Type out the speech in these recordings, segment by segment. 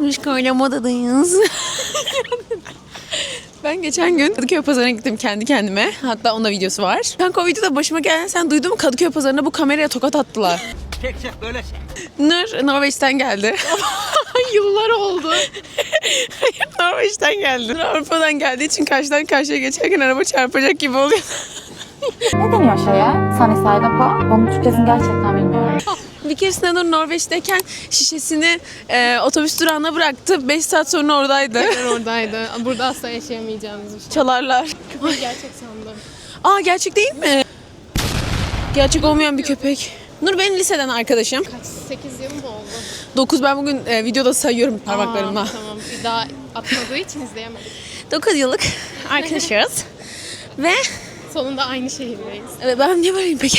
Rüşka ile modadayız. Ben geçen gün Kadıköy Pazarı'na gittim kendi kendime. Hatta onda videosu var. Kanka o videoda başıma gelen sen duydun mu? Kadıköy Pazarı'na bu kameraya tokat attılar. Çek çek böyle çek. Nur Norveç'ten geldi. Yıllar oldu. Norveç'ten geldi. Nur Avrupa'dan geldiği için karşıdan karşıya geçerken araba çarpacak gibi oluyor. Ne deniyor şeye? Sunny side up'a? Onun Türkçesini gerçekten bilmiyorum. Bir keresinde Nur Norveç'teyken şişesini e, otobüs durağına bıraktı. 5 saat sonra oradaydı. Ben oradaydı. Burada asla yaşayamayacağımız bir şey. Çalarlar. Köpeği gerçek sandım. Aa gerçek değil mi? Gerçek olmayan bir köpek. Nur benim liseden arkadaşım. Kaç? 8 yıl mı oldu? 9 ben bugün e, videoda sayıyorum parmaklarımla. Aa, tamam. Bir daha atmadığı için izleyemedik. 9 yıllık arkadaşız. Ve Sonunda aynı şehirdeyiz. e, ben niye böyleyim peki?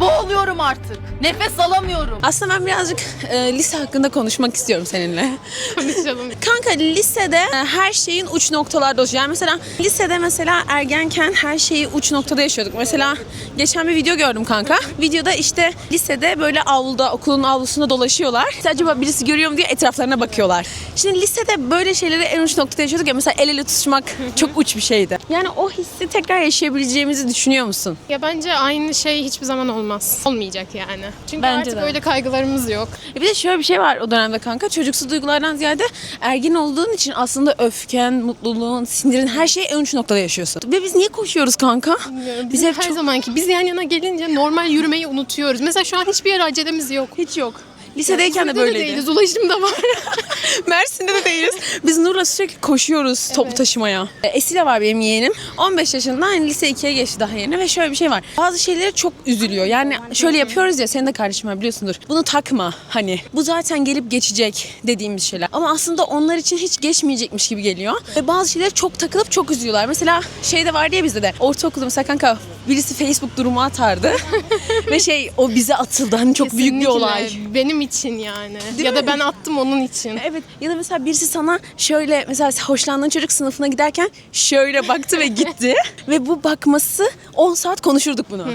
Boğuluyorum artık. Nefes alamıyorum. Aslında ben birazcık e, lise hakkında konuşmak istiyorum seninle. Konuşalım. Kanka lisede e, her şeyin uç noktalarda oluşuyor. Yani mesela lisede mesela ergenken her şeyi uç noktada yaşıyorduk. Mesela geçen bir video gördüm kanka. Videoda işte lisede böyle avluda, okulun avlusunda dolaşıyorlar. İşte acaba birisi görüyor mu diye etraflarına bakıyorlar. Şimdi lisede böyle şeyleri en uç noktada yaşıyorduk ya. Mesela el ele tutuşmak çok uç bir şeydi. Yani o hissi tekrar yaşayabileceğimizi düşünüyor musun? Ya bence aynı şey hiçbir zaman olmaz. Olmayacak yani. Çünkü Bence artık de. öyle kaygılarımız yok. E bir de şöyle bir şey var o dönemde kanka. Çocuksu duygulardan ziyade ergin olduğun için aslında öfken, mutluluğun, sinirin her şeyi en uç noktada yaşıyorsun. Ve biz niye koşuyoruz kanka? Biz Biz hep her çok- zamanki biz yan yana gelince normal yürümeyi unutuyoruz. Mesela şu an hiçbir yere acelemiz yok. Hiç yok. Lisedeyken de İzmir'de böyleydi. değiliz, ulaşım da var. Mersin'de de değiliz. Biz Nur'la sürekli koşuyoruz toplu taşımaya. E, Esile var benim yeğenim. 15 yaşında hani lise 2'ye geçti daha yeni ve şöyle bir şey var. Bazı şeylere çok üzülüyor. Yani şöyle yapıyoruz ya senin de kardeşim var biliyorsundur. Bunu takma hani. Bu zaten gelip geçecek dediğimiz şeyler. Ama aslında onlar için hiç geçmeyecekmiş gibi geliyor. Ve bazı şeylere çok takılıp çok üzülüyorlar. Mesela şey de var diye bizde de. Ortaokulda mesela kanka birisi Facebook durumu atardı. ve şey o bize atıldı. Hani çok büyük bir Kesinlikle. olay. Benim için yani. Değil ya da mi? ben attım onun için. Evet ya da mesela birisi sana şöyle mesela hoşlandığın çocuk sınıfına giderken şöyle baktı ve gitti. ve bu bakması 10 saat konuşurduk bunu.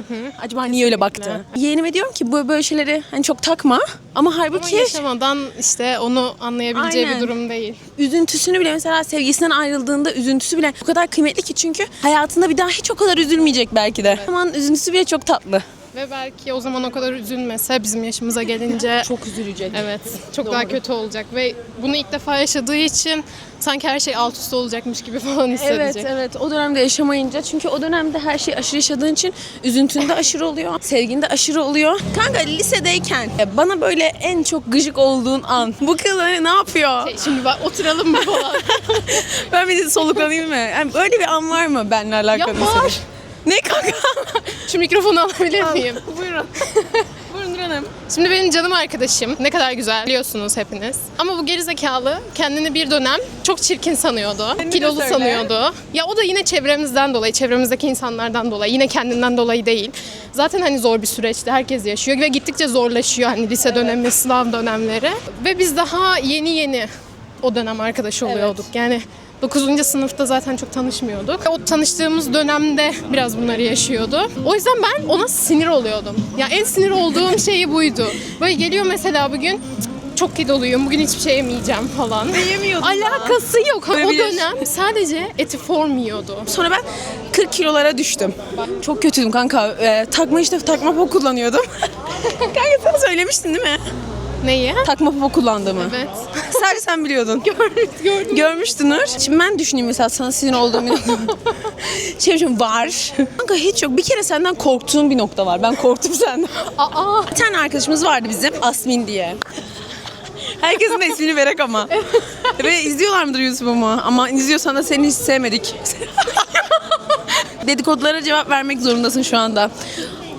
Acaba niye öyle baktı? Yeğenime diyorum ki bu böyle şeyleri hani çok takma ama Ama halbuki yaşamadan işte onu anlayabileceği Aynen. bir durum değil. üzüntüsünü bile mesela sevgisinden ayrıldığında üzüntüsü bile o kadar kıymetli ki çünkü hayatında bir daha hiç o kadar üzülmeyecek belki de. Ama üzüntüsü bile çok tatlı. Ve belki o zaman o kadar üzülmese bizim yaşımıza gelince Çok üzülecek. evet çok daha kötü olacak ve bunu ilk defa yaşadığı için sanki her şey alt üst olacakmış gibi falan Evet hissedecek. evet o dönemde yaşamayınca çünkü o dönemde her şey aşırı yaşadığın için üzüntün de aşırı oluyor, sevgin de aşırı oluyor. Kanka lisedeyken e, bana böyle en çok gıcık olduğun an bu kız hani ne yapıyor? Şey, Şimdi bak oturalım mı falan. Ben bir soluklanayım mı? Yani böyle bir an var mı benimle alakalı? Ya var. Ne kanka? Şu mikrofonu alabilir miyim? Buyurun. Buyurun Hanım. Şimdi benim canım arkadaşım. Ne kadar güzel biliyorsunuz hepiniz. Ama bu gerizekalı kendini bir dönem çok çirkin sanıyordu. De kilolu söyle. sanıyordu. Ya o da yine çevremizden dolayı, çevremizdeki insanlardan dolayı. Yine kendinden dolayı değil. Zaten hani zor bir süreçti. Herkes yaşıyor ve gittikçe zorlaşıyor hani lise dönemi, sınav dönemleri. Ve biz daha yeni yeni o dönem arkadaş oluyorduk. Yani 9. sınıfta zaten çok tanışmıyorduk. O tanıştığımız dönemde biraz bunları yaşıyordu. O yüzden ben ona sinir oluyordum. Ya en sinir olduğum şeyi buydu. Böyle geliyor mesela bugün "Cık, çok kiloluyum, bugün hiçbir şey yemeyeceğim falan. yemiyordun Alakası yok. O Olabilir. dönem sadece eti form yiyordu. Sonra ben 40 kilolara düştüm. Çok kötüydüm kanka. Ee, takma işte takma popo kullanıyordum. kanka sana söylemiştin değil mi? Neyi? Takma popo kullandığımı. Evet. Sadece sen biliyordun. Gördüm. Görmüştün Nur. Şimdi ben düşüneyim mesela sana sinir olduğum bir nokta. şey şimdi var. Kanka hiç yok. Bir kere senden korktuğum bir nokta var. Ben korktum senden. Aa, Bir tane arkadaşımız vardı bizim. Asmin diye. Herkesin de ismini verek ama. Ve izliyorlar mıdır YouTube'umu? Ama izliyorsan da seni hiç sevmedik. Dedikodulara cevap vermek zorundasın şu anda.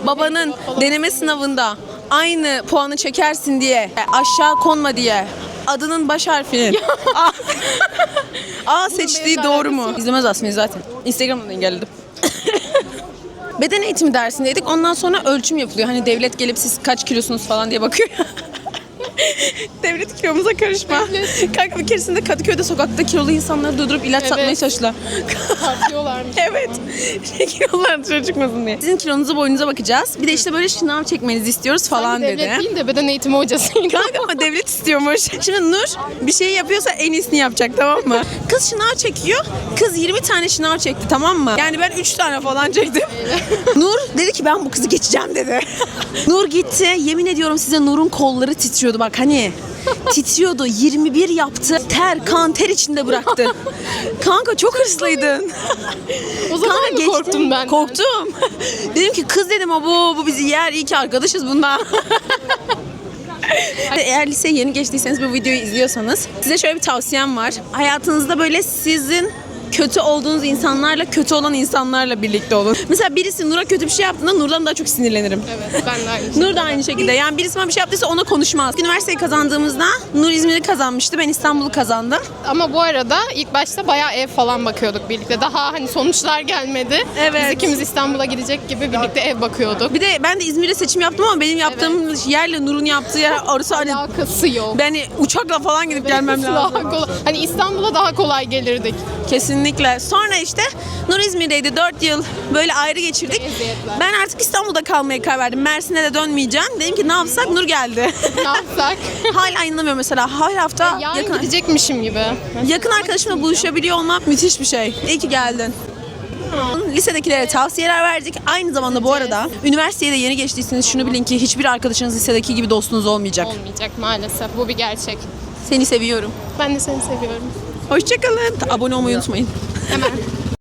Babanın deneme sınavında aynı puanı çekersin diye, aşağı konma diye adının baş harfinin A, A seçtiği doğru mu? İzlemez Asmin zaten. Instagram'dan engelledim. Beden eğitimi dersindeydik. Ondan sonra ölçüm yapılıyor. Hani devlet gelip siz kaç kilosunuz falan diye bakıyor. Devlet kilomuza karışma. Kanka bir keresinde Kadıköy'de sokakta kilolu insanları durdurup ilaç Evet. satmaya çalıştılar. Tartıyorlarmış. evet. Kilolar dışarı çıkmasın diye. Sizin kilonuza boyunuza bakacağız. Bir de işte böyle şınav çekmenizi istiyoruz falan Devlet dedi. değil de beden eğitimi hocasıydı. Kanka ama devlet istiyormuş. Şimdi Nur bir şey yapıyorsa en iyisini yapacak tamam mı? Kız şınav çekiyor. Kız 20 tane şınav çekti tamam mı? Yani ben 3 tane falan çektim. Nur dedi ki ben bu kızı geçeceğim dedi. Nur gitti. Yemin ediyorum size Nur'un kolları titriyordu bak hani. Titriyordu. 21 yaptı. Ter, kan, ter içinde bıraktı. Kanka çok hırslıydın. o zaman Kanka mı geçtim. korktun ben? Korktum. dedim ki kız dedim bu, bu bizi yer. İyi ki arkadaşız bundan. Eğer liseye yeni geçtiyseniz bu videoyu izliyorsanız size şöyle bir tavsiyem var. Hayatınızda böyle sizin kötü olduğunuz insanlarla kötü olan insanlarla birlikte olun. Mesela birisi Nur'a kötü bir şey yaptığında Nur'dan daha çok sinirlenirim. Evet ben de aynı şey. Nur da aynı şekilde. Yani birisi bana bir şey yaptıysa ona konuşmaz. Üniversiteyi kazandığımızda Nur İzmir'i kazanmıştı. Ben İstanbul'u kazandım. Ama bu arada ilk başta bayağı ev falan bakıyorduk birlikte. Daha hani sonuçlar gelmedi. Evet. Biz ikimiz İstanbul'a gidecek gibi birlikte ev bakıyorduk. Bir de ben de İzmir'e seçim yaptım ama benim yaptığım yerle Nur'un yaptığı yer arası hani Alakası yok. ben uçakla falan gidip gelmem Daha lazım. kolay. Hani İstanbul'a daha kolay gelirdik. Kesinlikle. Sonra işte Nur İzmir'deydi. 4 yıl böyle ayrı geçirdik. Ben artık İstanbul'da kalmaya karar verdim. Mersin'e de dönmeyeceğim. Dedim ki ne yapsak? Nur geldi. Ne yapsak? Hala inanamıyorum mesela. Her hafta Yarın yakın, gidecekmişim gibi. yakın arkadaşımla buluşabiliyor olmak müthiş bir şey. İyi ki geldin. Lisedekilere tavsiyeler verdik. Aynı zamanda bu arada üniversiteye de yeni geçtiyseniz şunu bilin ki hiçbir arkadaşınız lisedeki gibi dostunuz olmayacak. Olmayacak maalesef. Bu bir gerçek. Seni seviyorum. Ben de seni seviyorum. Hoşçakalın. Abone olmayı unutmayın. Hemen.